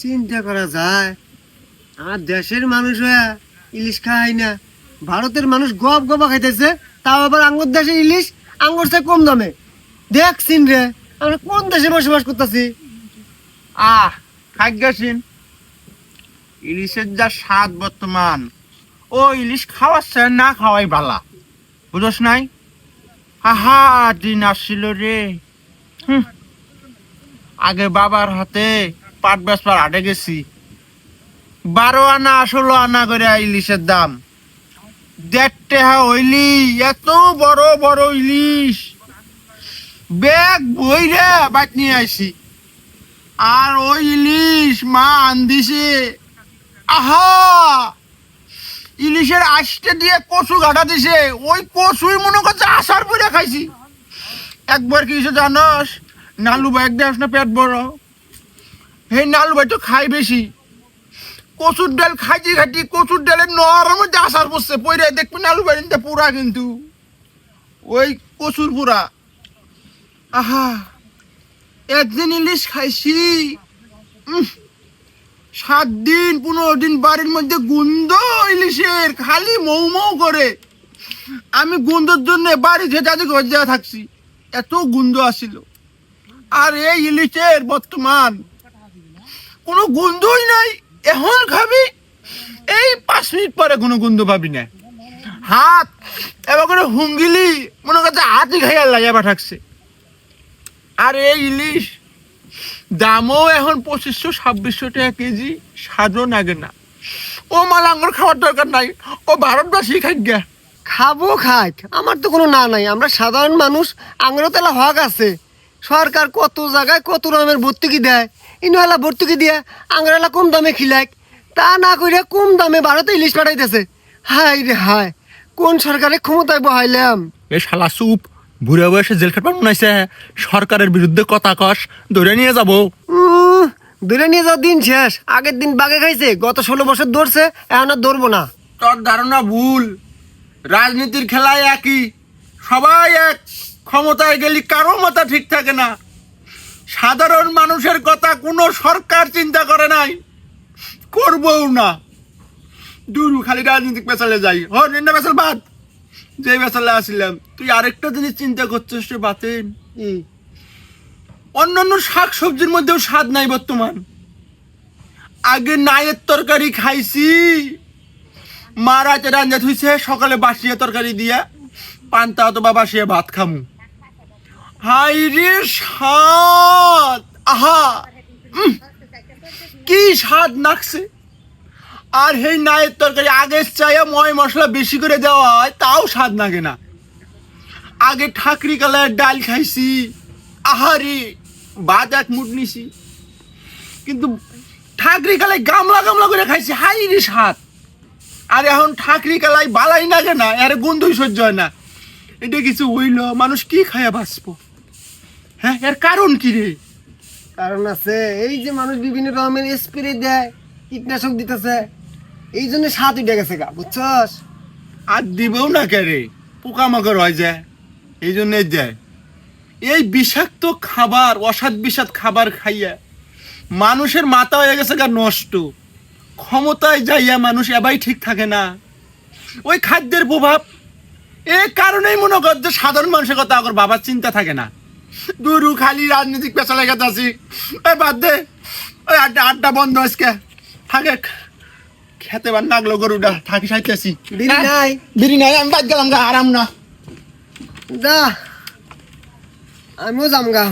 চিন্তা করা যায়। আর দেশের মানুষ হয়ে ইলিশ খায় না। ভারতের মানুষ গপ গপা খাইতেছে, তাও আবার আঙ্গুর দেশে ইলিশ, আঙ্গুর চেয়ে কম দামে। দেখছিন রে, আমরা কোন দেশে বসবাস করতেছি? আহ খাগ্যাসিন ইলিশের যা স্বাদ বর্তমান, ও ইলিশ খাওয়াচ্ছে না খাওয়াই ভালা। বুঝস নাই? আহা, দিন আসছিল রে। আগে বাবার হাতে পাট বেসবার হাটে গেছি। বারো আনা, ষোলো আনা করে ইলিশের দাম। দেড়টে হা হইলি এত বড় বড় ইলিশ। ব্যাগ বইরে বাট নিয়ে আইছি। আর ওই ইলিশ মা আন্দিছে। আহা! ইলিশের আষ্টে দিয়ে কচু ঘাটা দিছে। ওই কচুই মনে করছে আসার পরে খাইছি। একবার কি হয়েছে জানস? নালু ভাই দেখ না পেট বড়। হে নালু তো খাই বেশি। কচুর ডাল খাইছি খাইছি কচুর ডালের নরম মধ্যে আসার পড়ছে পরে দেখবি নালু ভাই পুরা কিন্তু। ওই কচুর পুরা আহা, একদিন ইলিশ খাইছি। সাত দিন পনেরো দিন বাড়ির মধ্যে গন্ধ ইলিশের খালি মৌ মৌ করে আমি গন্ধর জন্য বাড়ি যে যাদের ঘর থাকছি, এত গন্ধ আসিল আর এই ইলিশের বর্তমান কোনো গন্ধই নাই। এখন খাবি, এই পাঁচ মিনিট পরে কোনো গন্ধ পাবি না। হাত, এবার করে হুঙ্গিলি, মনে করছে হাতই খাইয়া লাগাবা থাকছে আর এই ইলিশ, দামও এখন পঁচিশশো, ছাব্বিশশো টাকা কেজি সাজও লাগে না। ও মাল আঙ্গুর খাওয়ার দরকার নাই। ও ভারতবাসী খাই গে খাব খাক আমার তো কোনো না নাই। আমরা সাধারণ মানুষ আঙুরও তেলা হক আছে। সরকার কত জায়গায় কত রকমের ভর্তুকি দেয়? ইনওয়ালা ভর্তুকি দিয়ে আঙুরালা কম দামে খিলাক তা না করে কম দামে ভারতে ইলিশ পাঠাইতেছে। হাই রে হাই কোন সরকারের ক্ষমতায় বহাইলাম? এ শালা সুপ বুড়ে বয়সে জেল খাটবার মনে হয়েছে সরকারের বিরুদ্ধে কথা কস ধরে নিয়ে যাব। দূরে নিয়ে যাওয়ার দিন শেষ আগের দিন বাগে খাইছে গত ষোলো বছর ধরছে এখন আর ধরবো না। তোর ধারণা ভুল রাজনীতির খেলায় একই সবাই এক। ক্ষমতায় গেলি কারও মাথা ঠিক থাকে না। সাধারণ মানুষের কথা কোনো সরকার চিন্তা করে নাই। করবও না। দূর খালি রাজনীতিক পেছালে যাই। হ নিন্দা পেছাল বাদ। যে পেছালে আসিলাম। তুই আরেকটা জিনিস চিন্তা করছিস রে বাতেন ই, অন্যান্য শাক সবজির মধ্যেও স্বাদ নাই বর্তমান। আগে নায়ের তরকারি খাইছি। মারা রান্না থুইছে সকালে বাসিয়া তরকারি দিয়া পান্তা অথবা বাসিয়া ভাত খামু। হাই রে স্বাদ! আহা! কি স্বাদ নাকছে? আর সেই নায়ের তরকারি আগের চাইয়া ময় মশলা বেশি করে দেওয়া হয়, তাও স্বাদ লাগে না। আগে ঠাকরি কালার ডাল খাইছি, আহারে ভাত এক মুঠ নিছি। কিন্তু ঠাকরি কালাই গামলা গামলা করে খাইছি হাই রে স্বাদ। আর এখন ঠাকরি কালাই বালাই না কেনা এর গন্ধই সহ্য হয় না। এটা কিছু হইল, মানুষ কি খায়া বাঁচবো? হ্যাঁ এর কারণ কি রে? কারণ আছে এই যে মানুষ বিভিন্ন রকমের স্প্রে দেয় কীটনাশক দিতেছে এই জন্য স্বাদ উঠে গেছে গা বুঝছস? আর দিবেও না কে রে? পোকামাকড় হয় যায় এই জন্যে যায় এই বিষাক্ত খাবার অসাদ বিষাদ খাবার খাইয়া মানুষের মাথা হয়ে গেছে গা নষ্ট। ক্ষমতায় যাইয়া মানুষ এবাই ঠিক থাকে না। ওই খাদ্যের প্রভাব এ কারণেই মনে কর যে সাধারণ মানুষের কথা আগর বাবার চিন্তা থাকে না। দুরু খালি রাজনৈতিক পেশা লেগে আছি ওই বাদ দে। ওই আড্ডা আড্ডা বন্ধ আজকে। থাকে খেতে বার নাগলো গরুটা। থাকি সাইতেছি বিড়ি নাই। বিড়ি নাই আমি বাদ গেলাম গা আরাম না। যা। আমিও যাম গা।